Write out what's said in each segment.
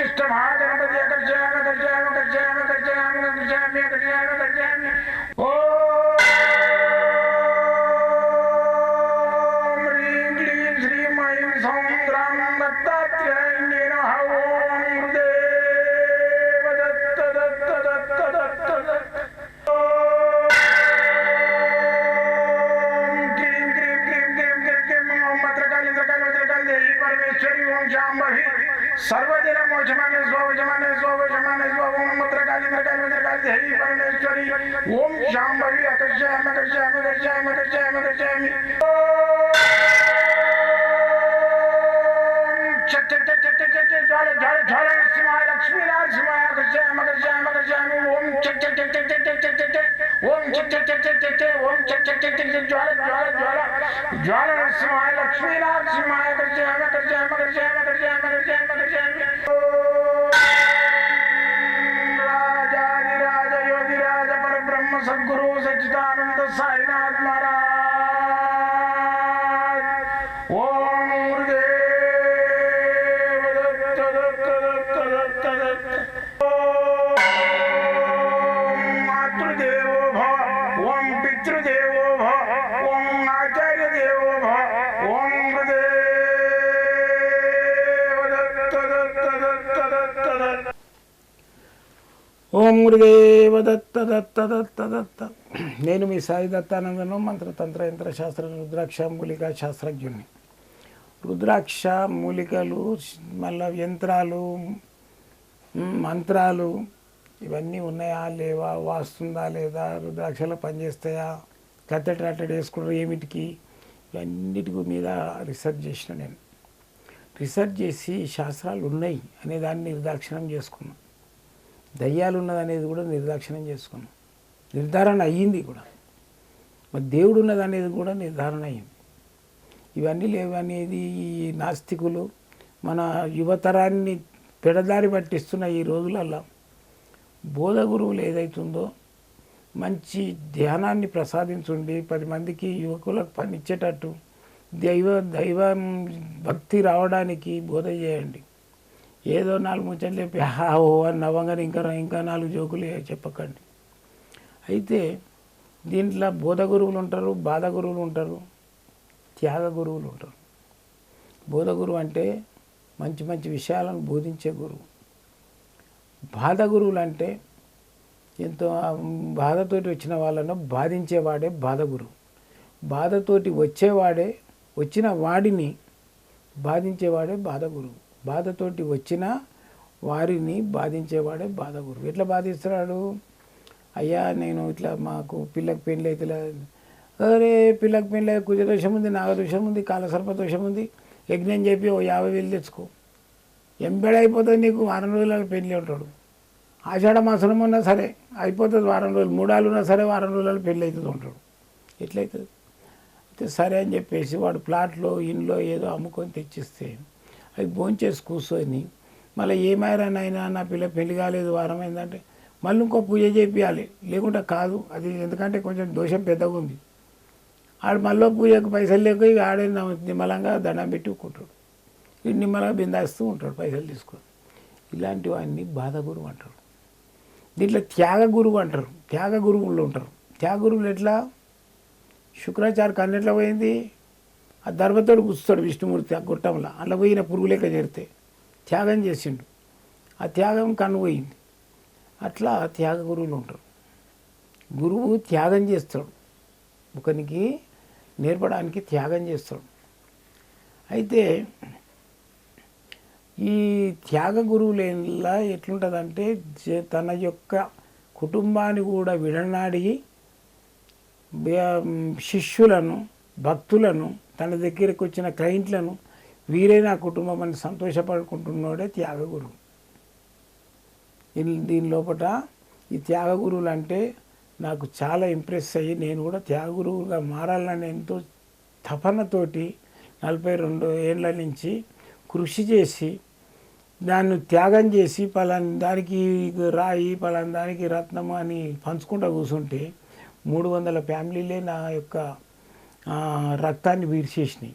System हार कर बजे कर जाम कर जाम कर जाम कर जाम कर जाम कर जाम कर जाम ओ Shri Om Jambahir सर्वदिन मोजमाने स्वजमाने स्वजमाने स्वमत्र कालिंद्र कालिंद्र काल हे परमेश्वरी ओम शांभवी अकर्षयाम अकर्षयाम अकर्षयाम अकर्षयाम अकर्षयामि ज्वाले ज्वाले ज्वाले सिंहाय लक्ष्मी लाल सिंहाय अकर्षयाम अकर्षयाम अकर्षयामि ओम चक चक चक चक चक ओम चे ओम च्वार्वार्वालिया लक्ष्मी नाली माहाय ఓం గురుదేవ దత్త దత్త దత్త దత్త నేను మీ సాయి దత్తానందను మంత్రతంత్ర యంత్ర శాస్త్ర రుద్రాక్ష మూలిక శాస్త్రజ్ఞుని రుద్రాక్ష మూలికలు మళ్ళా యంత్రాలు మంత్రాలు ఇవన్నీ ఉన్నాయా లేవా వాస్తుందా లేదా రుద్రాక్షలు పనిచేస్తాయా కత్తెట అట్టడి వేసుకుంటారు ఏమిటికి? ఇవన్నిటి మీద రీసెర్చ్ చేసిన నేను. రీసెర్చ్ చేసి శాస్త్రాలు ఉన్నాయి అనే దాన్ని నిర్దాక్షిణం చేసుకున్నాను దయ్యాలు ఉన్నదనేది కూడా నిర్దాక్షిణ్యం చేసుకున్నాం. నిర్ధారణ అయ్యింది కూడా. మరి దేవుడు ఉన్నదనేది కూడా నిర్ధారణ అయ్యింది. ఇవన్నీ లేవనేది ఈ నాస్తికులు మన యువతరాన్ని పెడదారి పట్టిస్తున్న ఈ రోజులల్లో బోధ గురువులు ఏదైతుందో మంచి ధ్యానాన్ని ప్రసాదించుండి పది మందికి యువకులకు పనిచ్చేటట్టు దైవ దైవం భక్తి రావడానికి బోధ చేయండి. ఏదో నాలుగు ముచ్చట్లు చెప్పి ఓ అని నవ్వంగానే ఇంకా ఇంకా నాలుగు జోకులు చెప్పకండి. అయితే దీంట్లో బోధ గురువులు ఉంటారు బాధ గురువులు ఉంటారు త్యాగ గురువులు ఉంటారు. బోధ గురువు అంటే మంచి మంచి విషయాలను బోధించే గురువు. బాధ గురువులు అంటే ఎంతో బాధతోటి వచ్చిన వాళ్ళను బాధించేవాడే బాధ గురువు. బాధతోటి వచ్చేవాడే వచ్చిన వాడిని బాధించేవాడే బాధ గురువు. బాధతోటి వచ్చిన వారిని బాధించేవాడే బాధ గురువు. ఎట్లా బాధిస్తున్నాడు అయ్యా నేను ఇట్లా మాకు పిల్లకి పెళ్ళి అయితే అరే పిల్లకి పెళ్ళి కుజదోషం ఉంది నాగదోషం ఉంది కాలసర్పదోషం ఉంది. యజ్ఞం చెప్పి ఓ యాభై వేలు తెచ్చుకో. ఎంబెడ అయిపోతుంది నీకు వారం రోజులలో పెళ్ళి ఉంటాడు. ఆషాఢ మాసనం ఉన్నా సరే అయిపోతుంది వారం రోజులు. మూడాలు ఉన్నా సరే వారం రోజులలో పెళ్ళి అవుతుంది ఉంటాడు ఎట్లయితుంది? అయితే సరే అని చెప్పేసి వాడు ప్లాట్లో ఇంట్లో ఏదో అమ్ముకొని తెచ్చిస్తే అది భోంచేసి కూర్చొని మళ్ళీ ఏమైనా అయినా నా పిల్ల పెళ్ళి కాలేదు వారం ఏంటంటే మళ్ళీ ఇంకో పూజ చేపియాలి. లేకుంటే కాదు అది ఎందుకంటే కొంచెం దోషం పెద్దగా ఉంది. ఆడు మళ్ళీ పూజకు పైసలు లేక ఇక ఆడే నిమ్మలంగా దండం పెట్టి ఊక్కుంటాడు ఈ నిమ్మలంగా బిందాస్తూ ఉంటాడు పైసలు తీసుకొని. ఇలాంటివన్నీ బాధ గురువు అంటారు దీంట్లో త్యాగ గురువు అంటారు. త్యాగ గురువుల్లో ఉంటారు. త్యాగ గురువులు ఎట్లా? శుక్రాచార్య కన్నెట్లా పోయింది. ఆ దర్భతోడు కూర్చుతాడు విష్ణుమూర్తి ఆ గుట్టంలో. అలా పోయిన పురుగులేక చేరితే త్యాగం చేసిండు. ఆ త్యాగం కనుపోయింది అట్లా త్యాగ గురువులు ఉంటారు. గురువు త్యాగం చేస్తాడు. ఒకనికి నేర్పడానికి త్యాగం చేస్తాడు. అయితే ఈ త్యాగ గురువులేలా ఎట్లుంటుందంటే తన యొక్క కుటుంబాన్ని కూడా విడనాడి శిష్యులను భక్తులను తన దగ్గరకు వచ్చిన క్లయింట్లను వీరే నా కుటుంబం అని సంతోషపడుకుంటున్నాడే త్యాగగురు. దీని లోపల ఈ త్యాగగురువులు అంటే నాకు చాలా ఇంప్రెస్ అయ్యి నేను కూడా త్యాగగురువుగా మారాలని ఎంతో తపనతోటి నలభై రెండు ఏళ్ళ నుంచి కృషి చేసి దాన్ని త్యాగం చేసి పలాని దానికి రాయి పలాని దానికి రత్నం అని పంచుకుంటూ కూర్చుంటే మూడు వందల ఫ్యామిలీలే నా యొక్క రక్తాన్ని వీడిచేసినాయి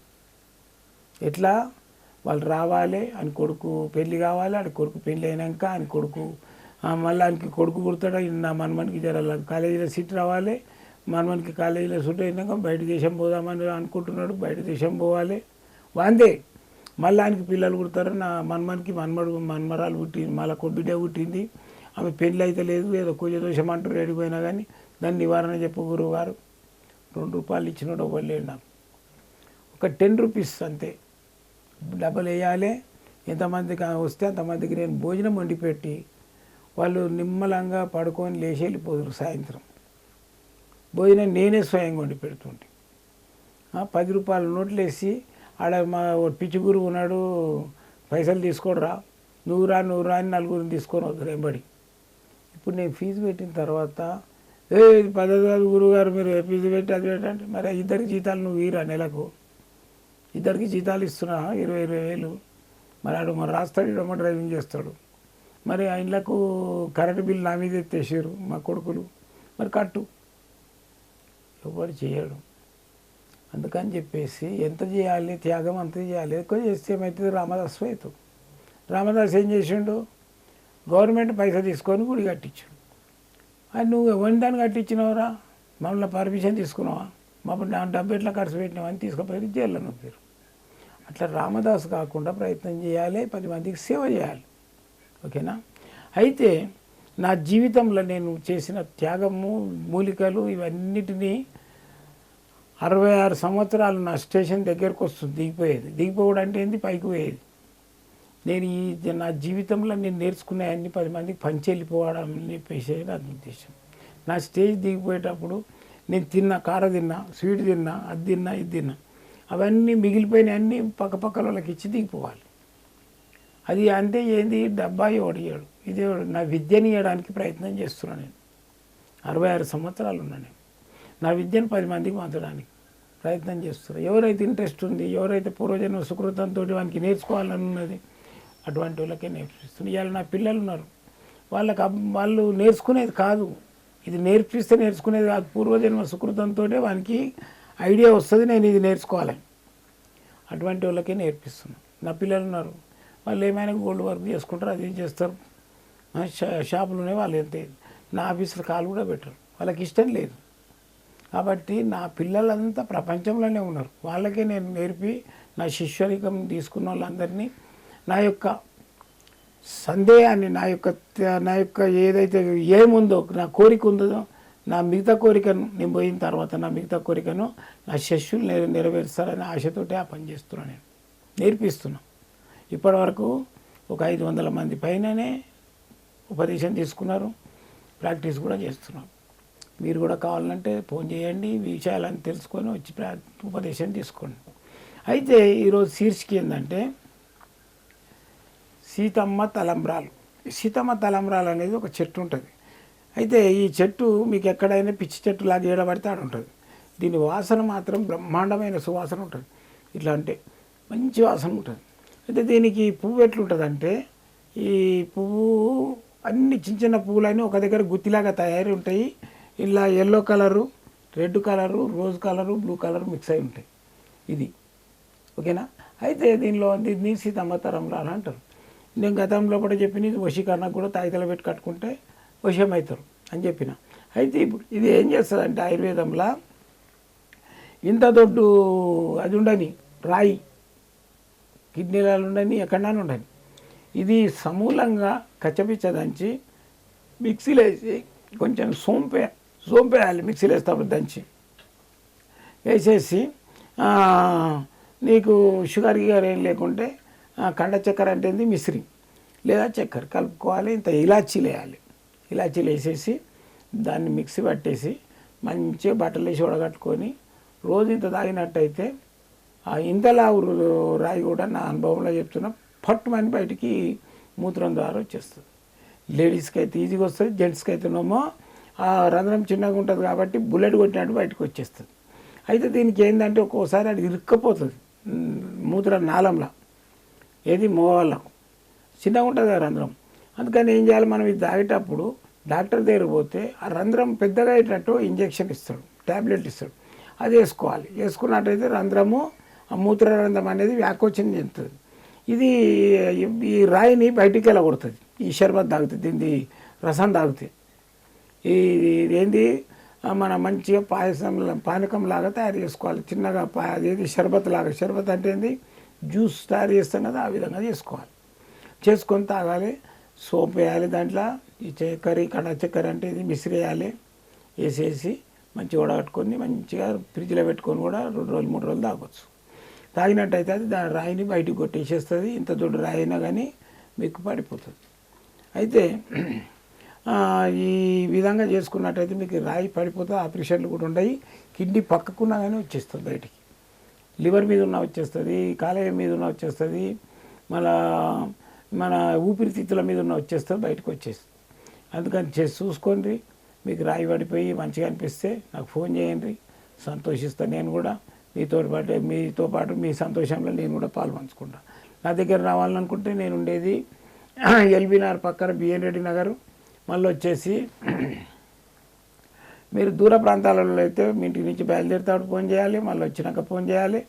ఎట్లా? వాళ్ళు రావాలి అని కొడుకు పెళ్ళి కావాలి అని కొడుకు పెళ్ళి అయినాక అని కొడుకు మళ్ళీ ఆయనకి కొడుకు కుడతాడు నా మనమనికి జర కాలేజీలో సీట్ రావాలి మనమనికి కాలేజీలో సీట్ అయినాక బయట దేశం పోదామని అనుకుంటున్నాడు బయట దేశం పోవాలి. వాందే. మళ్ళీ ఆయనకి పిల్లలు కుడతారు నా మన్మనికి మన్మడు మన్మరాలు పుట్టింది మళ్ళీ కొబ్బిడ్డ పుట్టింది. ఆమె పెళ్ళి అయితే లేదు ఏదో కుజ దోషం అంటారు ఏడిపోయినా కానీ దాని నివారణ చెప్పు గురువు గారు. రెండు రూపాయలు ఇచ్చినాడు ఒకళ్ళు లేడు నాకు. ఒక టెన్ రూపీస్ అంతే. డబ్బులు వేయాలి. ఎంతమందికి వస్తే అంతమందికి నేను భోజనం వండి పెట్టి వాళ్ళు నిమ్మలంగా పడుకొని లేచి వెళ్ళిపోదురు సాయంత్రం. భోజనం నేనే స్వయంగా వండి పెడుతుంటే. పది రూపాయల నోట్లు వేసి ఆడ మా ఓ పిచ్చి గురువు ఉన్నాడు పైసలు తీసుకోడరా నువ్వు రా నువ్వు అని నలుగురిని తీసుకొని వద్దు వెంబడి ఇప్పుడు నేను ఫీజు పెట్టిన తర్వాత ఏ ఇది కాదు గురువుగారు మీరు ఫీజు పెట్టి అది పెట్టండి మరి ఇద్దరికి జీతాలు నువ్వు ఇరా నెలకు? ఇద్దరికి జీతాలు ఇస్తున్నా ఇరవై ఇరవై వేలు. మరి ఆడు మరి రాస్తాడు ఇడమ డ్రైవింగ్ చేస్తాడు. మరి ఆ ఇళ్ళకు కరెంటు బిల్ నా మీద ఎత్తేసారు మా కొడుకులు. మరి కట్టు. ఎవరు చేయడు. అందుకని చెప్పేసి ఎంత చేయాలి త్యాగం అంత చేయాలి ఎక్కువ చేస్తే ఏమవుతుంది రామదాస్ అవుతాం రామదాస్ ఏం చేసిండు? గవర్నమెంట్ పైసలు తీసుకొని గుడి కట్టించాడు. అది నువ్వు ఎవరి దాన్ని కట్టించినవరా మమ్మల్ని పర్మిషన్ తీసుకున్నావా? మమ్మల్ని నా డబ్బు ఎట్లా ఖర్చు పెట్టినావు? అని తీసుకుపోయి జైల్లో నొప్పారు అట్లా రామదాస్ కాకుండా ప్రయత్నం చేయాలి పది మందికి సేవ చేయాలి. ఓకేనా? అయితే నా జీవితంలో నేను చేసిన త్యాగము మూలికలు ఇవన్నిటినీ అరవై ఆరు సంవత్సరాలు నా స్టేషన్ దగ్గరకు వస్తుంది దిగిపోయేది. దిగిపోవడం అంటే ఏంది? పైకి పోయేది. నేను ఈ నా జీవితంలో నేను నేర్చుకునే అన్ని పది మందికి పంచి వెళ్ళిపోవడం చెప్పేసి నా ఉద్దేశం. నా స్టేజ్ దిగిపోయేటప్పుడు నేను తిన్నా కార తిన్నా స్వీట్ తిన్నా అది తిన్నా ఇది తిన్నా అవన్నీ మిగిలిపోయిన అన్నీ పక్క పక్కల వాళ్ళకి ఇచ్చి దిగిపోవాలి. అది అంతే ఏంది? డబ్బాయి ఓడియాడు ఇది నా విద్యని ఇవ్వడానికి ప్రయత్నం చేస్తున్నాను నేను. అరవై ఆరు సంవత్సరాలు ఉన్నా నేను. నా విద్యను పది మందికి పంచడానికి ప్రయత్నం చేస్తున్నాను ఎవరైతే ఇంట్రెస్ట్ ఉంది ఎవరైతే పూర్వజన్మ సుకృతంతో వానికి నేర్చుకోవాలని ఉన్నది అటువంటి వాళ్ళకే నేర్పిస్తుంది ఇవాళ నా పిల్లలు ఉన్నారు. వాళ్ళకి వాళ్ళు నేర్చుకునేది కాదు. ఇది నేర్పిస్తే నేర్చుకునేది కాదు. పూర్వజన్మ సుకృతంతో వానికి ఐడియా వస్తుంది నేను ఇది నేర్చుకోవాలి. అటువంటి వాళ్ళకే నేర్పిస్తున్నాను నా పిల్లలు ఉన్నారు. వాళ్ళు ఏమైనా గోల్డ్ వర్క్ చేసుకుంటారు అది ఏం చేస్తారు. షా- షాపులు ఉన్నాయి వాళ్ళు ఎంత నా ఆఫీసులో కాలు కూడా పెట్టరు. వాళ్ళకి ఇష్టం లేదు. కాబట్టి నా పిల్లలంతా ప్రపంచంలోనే ఉన్నారు. వాళ్ళకే నేను నేర్పి నా శిష్యరికం తీసుకున్న వాళ్ళందరినీ నా యొక్క సందేహాన్ని నా యొక్క నా యొక్క ఏదైతే ఏముందో నా కోరిక ఉందో నా మిగతా కోరికను నేను పోయిన తర్వాత నా మిగతా కోరికను నా శిష్యులు నేను నెరవేరుస్తారనే ఆశతోటే ఆ పని చేస్తున్నాను నేను. నేర్పిస్తున్నా. ఇప్పటివరకు ఒక ఐదు వందల మంది పైననే ఉపదేశం తీసుకున్నారు. ప్రాక్టీస్ కూడా చేస్తున్నారు. మీరు కూడా కావాలంటే ఫోన్ చేయండి మీ విషయాలను తెలుసుకొని వచ్చి ప్రా ఉపదేశం తీసుకోండి. అయితే ఈరోజు శీర్షిక ఏంటంటే సీతమ్మ తలంబ్రాలు. ఈ సీతమ్మ తలంబ్రాలు అనేది ఒక చెట్టు ఉంటుంది. అయితే ఈ చెట్టు మీకు ఎక్కడైనా పిచ్చి చెట్టు లాగా ఏడబడితే ఆడ ఉంటుంది దీని వాసన మాత్రం బ్రహ్మాండమైన సువాసన ఉంటుంది. ఇట్లా అంటే మంచి వాసన ఉంటుంది. అయితే దీనికి పువ్వు ఎట్లుంటుందంటే ఈ పువ్వు అన్ని చిన్న చిన్న పువ్వులన్నీ ఒక దగ్గర గుత్తిలాగా తయారు ఉంటాయి. ఇలా yellow colour red colour rose colour blue colour mix అయి ఉంటాయి. ఇది. ఓకేనా? అయితే దీనిలో దీన్ని సీతమ్మ తరంలాలు అంటారు. నేను గతంలో కూడా చెప్పిన ఇది వశీకరణకు కూడా తాయితలు పెట్టి కట్టుకుంటే వశం అవుతారు అని చెప్పిన. అయితే ఇప్పుడు ఇది ఏం చేస్తుందంటే ఆయుర్వేదంలో ఇంత దొడ్డు అది ఉండని రాయి కిడ్నీలలో ఉండని ఎక్కడైనా ఉండని ఇది సమూలంగా కచ్చపిచ్చదంచి మిక్సీలో వేసి కొంచెం సోంపే సోంపేయాలి మిక్సీలో వేస్తాము దంచి. వేసేసి నీకు షుగర్ గిగర్ ఏం లేకుంటే కండ చక్కెర అంటే ఏంది? మిశ్రీ. లేదా చక్కెర కలుపుకోవాలి ఇంత ఇలాచీలు వేయాలి ఇలాచీలు వేసేసి దాన్ని మిక్సీ పట్టేసి మంచిగా బట్టలు వేసి ఉడగట్టుకొని రోజు ఇంత తాగినట్టయితే ఆ ఇంతలా రాయి కూడా నా అనుభవంలో చెప్తున్నా పట్టుమని బయటికి మూత్రం ద్వారా వచ్చేస్తుంది. లేడీస్కి అయితే ఈజీగా వస్తుంది జెంట్స్కి అయితేనేమో ఆ రంధ్రం చిన్నగా ఉంటుంది కాబట్టి బుల్లెట్ కొట్టినట్టు బయటకు వచ్చేస్తుంది. అయితే దీనికి ఏంటంటే ఒక్కోసారి అది ఇరుక్కపోతుంది మూత్ర నాళంలో. ఏది మోవాళ్ళకు చిన్నగా ఉంటుంది ఆ రంధ్రం. అందుకని ఏం చేయాలి మనం ఇది తాగేటప్పుడు డాక్టర్ దగ్గర పోతే ఆ రంధ్రం పెద్దగా అయ్యేటట్టు ఇంజెక్షన్ ఇస్తాడు ట్యాబ్లెట్ ఇస్తాడు. అది వేసుకోవాలి. వేసుకున్నట్టయితే రంధ్రము ఆ మూత్ర రంధ్రం అనేది వ్యాకోచన చెందుతుంది. ఇది ఈ రాయిని బయటికి వెళ్ళగొడుతుంది ఈ షర్బత్ తాగుతుంది దీన్ని రసం తాగుతుంది. ఈ ఇది ఏంది మన మంచిగా పాయసం పానకం లాగా తయారు చేసుకోవాలి. చిన్నగా పా అదేది? షర్బత్ లాగా. షర్బత్ అంటే ఏంది? జ్యూస్ తయారు చేస్తాం కదా ఆ విధంగా చేసుకోవాలి. చేసుకొని తాగాలి సోప్ వేయాలి దాంట్లో ఈ చక్కెర కడ చక్కెర అంటే ఇది మిసిరేయాలి వేసేసి మంచిగా వడగట్టుకొని మంచిగా ఫ్రిడ్జ్లో పెట్టుకొని కూడా రెండు రోజులు మూడు రోజులు తాగొచ్చు. తాగినట్టయితే అది దాని రాయిని బయటికి కొట్టేసేస్తుంది. ఇంత దొడ్డు రాయి అయినా కానీ మీకు పడిపోతుంది. అయితే ఈ విధంగా చేసుకున్నట్టయితే మీకు రాయి పడిపోతే ఆపరేషన్లు కూడా ఉంటాయి. కిడ్నీ పక్కకున్నా కానీ వచ్చేస్తుంది బయటికి. లివర్ మీద ఉన్న వచ్చేస్తుంది కాలేయం మీద ఉన్న వచ్చేస్తుంది మళ్ళా మన ఊపిరితిత్తుల మీద ఉన్న వచ్చేస్తుంది బయటకు వచ్చేస్తుంది. అందుకని చేసి చూసుకోండి మీకు రాయి పడిపోయి మంచిగా అనిపిస్తే నాకు ఫోన్ చేయండి సంతోషిస్తాను నేను కూడా మీతో పాటు మీతో పాటు మీ సంతోషంలో నేను కూడా పాల్పంచుకుంటా. నా దగ్గర రావాలనుకుంటే నేను ఉండేది ఎల్బీనార్ పక్కన బిఎన్ రెడ్డి నగర్. మళ్ళీ వచ్చేసి మీరు దూర ప్రాంతాలలో అయితే మీ ఇంటి నుంచి బయలుదేరుతాడు ఫోన్ చేయాలి మళ్ళీ వచ్చినాక ఫోన్ చేయాలి.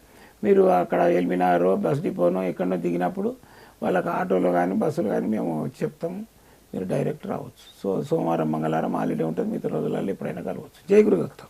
మీరు అక్కడ ఎల్బినారో బస్ డిపోనో ఎక్కడో దిగినప్పుడు వాళ్ళకి ఆటోలో కానీ బస్సులు కానీ మేము చెప్తాము మీరు డైరెక్ట్ రావచ్చు. సో సోమవారం మంగళవారం హాలిడే ఉంటుంది. మిగతా రోజులలో ఎప్పుడైనా కలవచ్చు. జై గురుదత్తం.